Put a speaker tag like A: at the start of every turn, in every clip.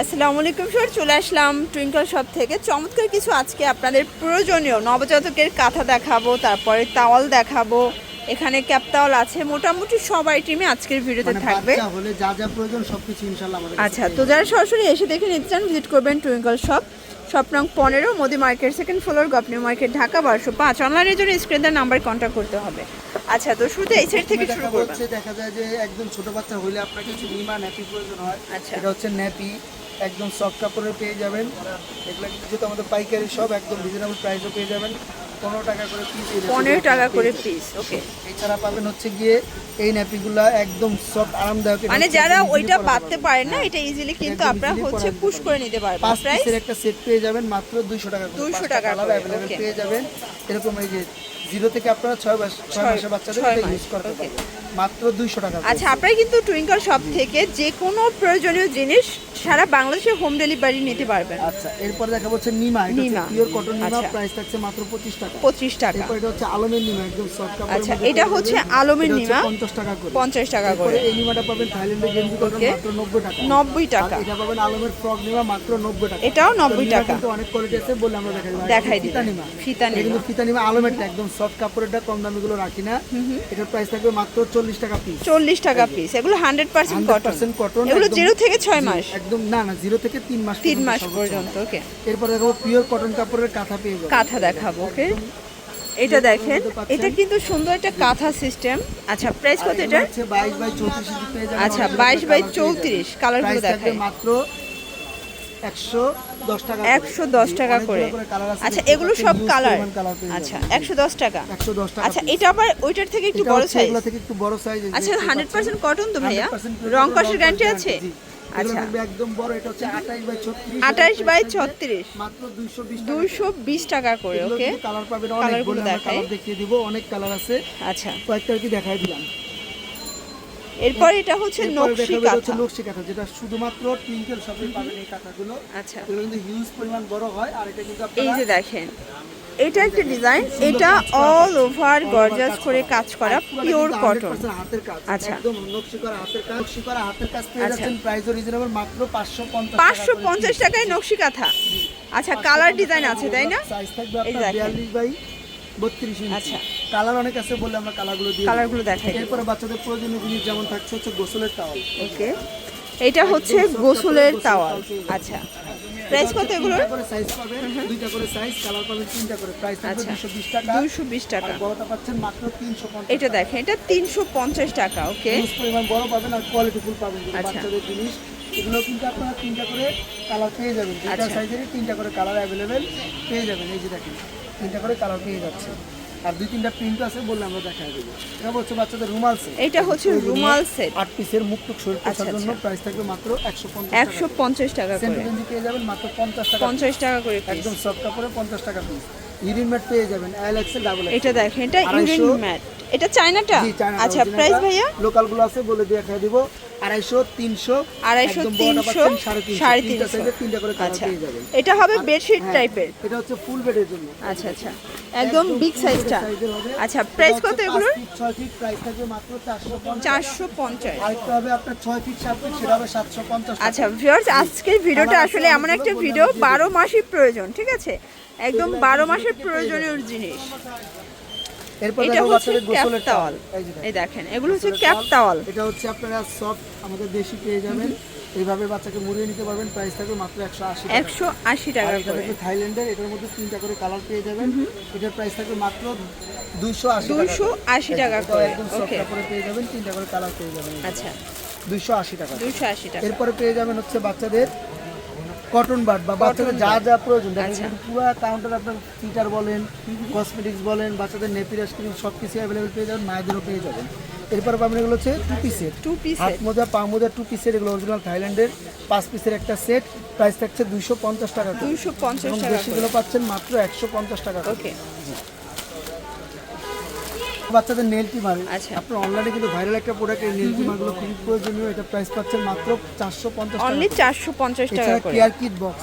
A: আসসালামু আলাইকুম স্যার চলে আসলাম টুইঙ্কল শপ থেকে। চমৎকার কিছু আজকে আপনাদের প্রয়োজনীয়। নবজাতকের কাঁথা দেখাবো তারপরে তাওয়াল দেখাবো। এখানে ক্যাপ তাওয়াল আছে মোটামুটি সব আইটেমে আজকের ভিডিওতে
B: মানে
A: থাকবে।
B: যা যা প্রয়োজন সবকিছু ইনশাআল্লাহ
A: আচ্ছা তো যারা সরাসরি এসে দেখে নিতে চান ভিজিট করবেন টুইঙ্কল শপ শপ নং পনেরো মোদি মার্কেট সেকেন্ড ফ্লোর গপনি মার্কেট ঢাকা বারোশো পাঁচ। অনলাইনের জন্য স্ক্রিনের নাম্বার কন্ট্যাক্ট করতে হবে। আচ্ছা তো শুরুতে এই সাইড থেকে শুরু
B: দেখাবো
A: করবেন।
B: হচ্ছে দেখা যায় যে একদম ছোট বাচ্চা হলে আপনার কিছু নিমা ন্যাপি প্রয়োজন হয়।
A: আচ্ছা।
B: এটা হচ্ছে ন্যাপি। একদম সফট কাপড়ে পেয়ে যাবেন। এগুলো কিন্তু যেহেতু আমাদের পাইকারি সব একদম রিজনেবল প্রাইসও পেয়ে যাবেন। পনেরো টাকা করে পিস
A: পনেরো টাকা করে পিস ওকে
B: এছাড়া পাবেন হচ্ছে গিয়ে এই ন্যাপিগুলা একদম সফট আরামদায়ক।
A: মানে যারা ওইটা
B: পরা যাবে।
A: পারেন না এটা ইজিলি কিন্তু আপনারা হচ্ছে পুশ করে নিতে পারবেন
B: পাঁচ পিসের একটা সেট পেয়ে যাবেন মাত্র দুইশো টাকা করে
A: 200 টাকা
B: অ্যাভেলেবেল পেয়ে যাবেন। এরকম এই যে জিরো থেকে আপনারা ছয় মাস ছয় মাসের বাচ্চাদের ইউজ করতে পারবেন। মাত্র দুইশো টাকা
A: আচ্ছা আপনারা কিন্তু টুইঙ্কল শপ থেকে যে কোনো প্রয়োজনীয় জিনিস সারা বাংলাদেশে হোম ডেলিভারি নিতে পারবেন।
B: আচ্ছা এরপর দেখা হচ্ছে নিমা। এটা। পিওর কটন নিমা
A: আচ্ছা।
B: প্রাইস থাকছে মাত্র পঁচিশ টাকা।
A: পঁচিশ টাকা।
B: এরপর এটা হচ্ছে আলমের নিমা একদম সফট কাপড়ের
A: আচ্ছা, এটা হচ্ছে আলমের নিমা।
B: পঞ্চাশ টাকা করে।
A: পঞ্চাশ টাকা করে।
B: এই নিমাটা পাবেন থাইল্যান্ডের গেঞ্জি কটন মাত্র নব্বই টাকা।
A: নব্বই
B: আর
A: টাকা।
B: এটা পাবেন আলমের ফ্রক নিমা মাত্র নব্বই টাকা।
A: এটাও
B: তো
A: 90 টাকা।
B: কিন্তু অনেক কোয়ালিটি আছে বলে আমরা দেখাই দিই।
A: দেখাই
B: ফিতা নিমা।
A: ফিতা নিমা।
B: কিন্তু ফিতা নিমা আলমেরটা একদম সফট কাপড়েরটা কম দামিগুলো রাখি না। এটার প্রাইস থাকবে মাত্র চল্লিশ টাকা পিস
A: চল্লিশ টাকা পিস এগুলো হান্ড্রেড পার্সেন্ট কটন
B: 100% cotton,
A: এগুলো জিরো থেকে ছয় মাস।
B: একদম না না জিরো থেকে তিন মাস
A: তিন
B: পর্যন্ত
A: মাস পর্যন্ত ওকে
B: এরপর পিওর কটন কাপড়ের কাঁথা পেয়ে যাবেন
A: কাঁথা দেখাবো ওকে এটা দেখেন এটা কিন্তু সুন্দর একটা কাঁথা সিস্টেম আচ্ছা প্রাইস কত এটা
B: হচ্ছে 22 বাই 34 ইঞ্চি পেয়ে যাবেন
A: আচ্ছা, 22 বাই 34 কালারগুলো
B: থাকবে
A: দেখাই।
B: মাত্র 110 টাকা
A: একশো দশ টাকা করে। আচ্ছা এগুলো সব কালার? আচ্ছা একশো দশ টাকা।
B: 110 টাকা
A: আচ্ছা এটা আবার ওইটার থেকে একটু বড় সাইজ
B: থেকে একটু বড় সাইজ
A: আচ্ছা হান্ড্রেড পার্সেন্ট কটন তো ভাইয়া? রং কষের গ্যারান্টি আছে? আচ্ছা।
B: একদম বড় এটা হচ্ছে 28 বাই 36
A: আঠাশ বাই ছত্রিশ।
B: মাত্র 220 টাকা
A: দুইশো বিশ টাকা করে ওকে?
B: কালার পাবেন অনেক দেখিয়ে দিব অনেক কালার আছে।
A: আচ্ছা।
B: কয়েকটা কি দেখাই দিলাম।
A: এরপর এটা হচ্ছে নকশি কাঁথা।
B: নকশি কাঁথা যেটা শুধুমাত্র টুইঙ্কেল শপে পাবেন এই কাঁথাগুলো।
A: আচ্ছা।
B: এগুলো কিন্তু হিউজ পরিমাণ বড় হয় আর এটা কিন্তু
A: এই যে দেখেন এটা একটা ডিজাইন এটা অল ওভার গর্জাস করে কাজ করা পিওর কটন
B: 100% হাতের কাজ।
A: আচ্ছা।
B: একদম নকশি করা হাতের কাজ। নকশি করা হাতের কাজ পেয়ে
A: আচ্ছা।
B: যাচ্ছেন প্রাইস রিজনেবল মাত্র 550
A: পাঁচশো পঞ্চাশ টাকায় নকশি কাঁথা। আচ্ছা কালার ডিজাইন আছে তাই না?
B: সাইজ থাকবে
A: এই দেখেন।
B: 42 বাই 32 ইঞ্চি।
A: আচ্ছা।
B: কালার অনেক আছে বলে আমরা কালারগুলো দিয়ে
A: কালারগুলো দেখাই
B: দিই। এরপরে বাচ্চাদের প্রয়োজনীয় জিনিস যেমন থাকছে হচ্ছে গোসলের টাওয়াল
A: ওকে। এটা হচ্ছে গোসলের তাওয়াল আচ্ছা। প্রাইস কত
B: করে সাইজ পাবেন দুইটা করে সাইজ কালার পাবেন তিনটা করে। প্রাইস থাকবে
A: আচ্ছা।
B: 220 টাকা।
A: দুইশো বিশ টাকা।
B: আর বড়টা পাচ্ছেন মাত্র 350
A: এটা দেখেন এটা তিনশো পঞ্চাশ টাকা ওকে?
B: পরিমাণ বড় পাবেন আর কোয়ালিটি ফুল পাবেন
A: আচ্ছা।
B: বাচ্চাদের জিনিস। এগুলো কিন্তু আপনারা তিনটা করে কালার পেয়ে যাবেন। দুইটা
A: আচ্ছা।
B: সাইজেরই তিনটা করে কালার অ্যাভেলেবেল পেয়ে যাবেন। এই যে দেখেন। তিনটা করে কালার পেয়ে যাচ্ছে। আর দুই তিনটা প্রিন্ট আছে বললে আমরা দেখা দেবো। এটা হচ্ছে বাচ্চাদের রুমাল সেট
A: এটা হচ্ছে রুমাল সেট
B: আট পিসের ছোট শরীর পোশাকের জন্য
A: আচ্ছা।
B: প্রাইস থাকবে মাত্র একশো পঞ্চাশ
A: একশো পঞ্চাশ টাকা করে।
B: গেঞ্জি পেয়ে যাবেন মাত্র পঞ্চাশ টাকা
A: পঞ্চাশ টাকা করে
B: একদম সফট কাপড়ে পঞ্চাশ টাকা পিস ইউরিন ম্যাট পেয়ে যাবেন এল এক্সেল ডাবল
A: এটা দেখেন এটা ইউরিন ম্যাট। এটা চায়নাটা? আচ্ছা প্রাইস ভাইয়া?
B: লোকালগুলো আছে বলে দিয়ে দিব। আড়াইশো তিনশো
A: আড়াইশো
B: একদম বড়টা
A: তিনশো
B: পাচ্ছেন সাড়ে তিনশো।
A: সাড়ে
B: তিনটা করে
A: আচ্ছা।
B: পেয়ে যাবেন।
A: এটা হবে বেডশিট
B: হ্যাঁ,
A: টাইপের
B: এটা হচ্ছে ফুল বেডের জন্য।
A: আচ্ছা আচ্ছা। একদম বিগ সাইজটা আচ্ছা প্রাইস কত এগুলোর?
B: ছয় ফিট প্রাইস থাকবে মাত্র চারশো পঞ্চাশ।
A: চারশো পঞ্চাশ।
B: আরেকটা হবে আপনার ছয় ফিট সাত ফিট সেটা হবে সাতশো পঞ্চাশ
A: আচ্ছা ভিউয়ার্স আজকের ভিডিওটা আসলে এমন একটা ভিডিও বারো মাসই প্রয়োজন ঠিক আছে? একদম বারো মাসের প্রয়োজনীয় জিনিস। এটা হচ্ছে
B: বাচ্চাদের
A: ক্যাপ
B: টাওয়াল এই দেখেন।
A: এগুলো হচ্ছে ক্যাপ
B: এটা হচ্ছে আপনারা সফট আমাদের দেশি পেয়ে যাবেন। এইভাবে বাচ্চাকে মুড়িয়ে নিতে পারবেন। প্রাইস থাকবে মাত্র একশো আশি
A: একশো আশি টাকা করে।
B: থাইল্যান্ডের এটার মধ্যে তিনটা করে কালার পেয়ে যাবেন। এটার প্রাইস থাকবে মাত্র দুইশো আশি
A: দুইশো আশি টাকা করে
B: একদম সফট
A: ওকে
B: কাপড়ে পেয়ে যাবেন তিনটা করে কালার পেয়ে যাবেন।
A: আচ্ছা।
B: দুইশো আশি টাকা
A: দুইশো আশি টাকা।
B: এরপরে পেয়ে যাবেন হচ্ছে বাচ্চাদের কটন বাট বা বাচ্চাদের যা যা প্রয়োজন দেখেন
A: আচ্ছা।
B: কিন্তু পুরো কাউন্টার আপনার ফিটার বলেন কসমেটিক্স বলেন বাচ্চাদের নেপির আইসক্রিম সব কিছু অ্যাভেলেবেল পেয়ে যাবেন মায়েদেরও পেয়ে যাবেন। এরপর পাবেন এগুলো হচ্ছে টু পিসের
A: টু পিস
B: হাত মোজা পা মোজা টু পিসের এগুলো অরিজিনাল থাইল্যান্ডের পাঁচ পিসের একটা সেট প্রাইস থাকছে দুইশো পঞ্চাশ টাকা
A: দুইশো পঞ্চাশ টাকা
B: পাচ্ছেন মাত্র একশো পঞ্চাশ টাকা
A: ওকে
B: বাচ্চাদের নেল টিমার
A: আচ্ছা।
B: আপনার অনলাইনে কিন্তু ভাইরাল একটা প্রোডাক্ট এই নেল টিমারগুলো খুবই প্রয়োজনীয়। এটা প্রাইস পাচ্ছেন মাত্র চারশো পঞ্চাশ টাকা
A: অনলি চারশো পঞ্চাশ টাকা
B: কেয়ার কিট বক্স.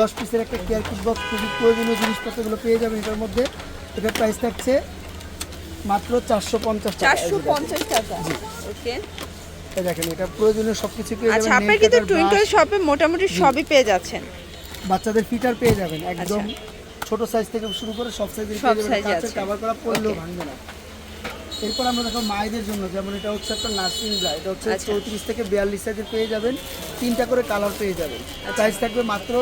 B: দশ পিসের একটা কেয়ার কিট বক্স খুবই প্রয়োজনীয় জিনিসপত্রগুলো পেয়ে যাবেন এটার মধ্যে। এটার প্রাইস থাকছে মাত্র চারশো পঞ্চাশ টাকা।
A: চারশো পঞ্চাশ টাকা। ওকে
B: দেখেন এটা প্রয়োজনীয় সব কিছু পেয়ে
A: আচ্ছা
B: যাবেন।
A: আপনার
B: nail
A: কিন্তু টুইঙ্কল শপে মোটামুটি সবই পেয়ে যাচ্ছেন।
B: বাচ্চাদের ফিটার পেয়ে যাবেন একদম
A: আচ্ছা।
B: ছোট সাইজ থেকে শুরু করে সব সাইজের পেয়ে যাবেন। কাভার করা পড়লেও. ভাঙবে না। এরপর আমরা দেখো মায়েদের জন্য যেমন এটা হচ্ছে একটা নার্সিং ব্লা এটা হচ্ছে
A: আচ্ছা।
B: চৌত্রিশ থেকে বিয়াল্লিশ সাইজের পেয়ে যাবেন তিনটা করে কালার পেয়ে যাবেন। প্রাইস থাকবে মাত্র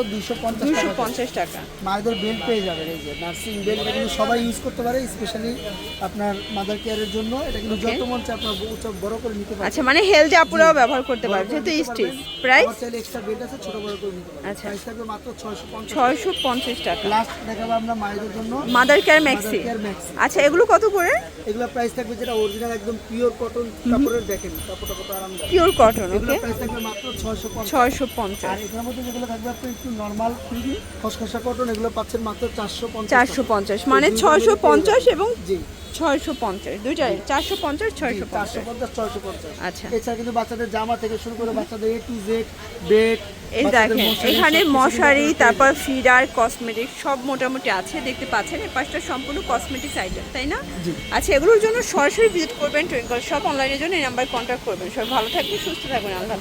B: পঞ্চাশ
A: দুশো
B: টাকা
A: পঞ্চাশ টাকা।
B: মায়েদের বেল্ট পেয়ে যাবেন এই যে নার্সিং বেল্ট এটা কিন্তু সবাই ইউজ করতে পারে স্পেশালি আপনার মাদার কেয়ারের জন্য। এটা কিন্তু. যত মন চায় আপনার বড় করে নিতে পারেন।
A: আচ্ছা মানে হেলদি আপুরাও ব্যবহার করতে পারবে যেহেতু স্টিচ প্রাইস
B: চাইলে এক্সট্রা বেল্ট আছে ছোট বড় করে নিতে পারেন
A: আচ্ছা।
B: প্রাইস থাকবে মাত্র ছয়শো পঞ্চাশ
A: ছয়শো পঞ্চাশ টাকা।
B: লাস্ট দেখাবো আমরা মায়েদের জন্য।
A: Mother care maxi. আচ্ছা এগুলো কত করে?
B: এগুলো প্রাইস থাকবে যেটা অরিজিনাল একদম পিওর কটন কাপড়ের দেখেন কাপড়টা কত আরামদায়ক।
A: পিওর কটন ওকে
B: প্রাইস থাকবে মাত্র ছয়শো পঞ্চাশ
A: ছয়শো পঞ্চাশ।
B: এটার মধ্যে যেগুলো থাকবে আপনি একটু নর্মাল খসখসা কটন এগুলো পাচ্ছেন মাত্র চারশো পঞ্চাশ
A: চারশো পঞ্চাশ মানে ছয়শো পঞ্চাশ এবং
B: জি।
A: ছয়শো পঞ্চাশ। দুইটাই চারশো পঞ্চাশ ছয়শো
B: চারশো
A: পঞ্চাশ
B: পঞ্চাশ ছয়শো পঞ্চাশ।
A: আচ্ছা।
B: এছাড়া কিন্তু বাচ্চাদের জামা থেকে শুরু করে বাচ্চাদের এ টু জেড বেড
A: এই দেখেন এখানে মশারি তারপর ফিডার কসমেটিক সব মোটামুটি আছে দেখতে পাচ্ছেন। এই পাশটা সম্পূর্ণ কসমেটিক্স আইটেম তাই না? আচ্ছা এগুলোর জন্য সরাসরি ভিজিট করবেন টুইঙ্কল সব অনলাইনের জন্য এই নাম্বার কন্ট্যাক্ট করবেন। সব ভালো থাকবেন সুস্থ থাকবেন আল্লাহ।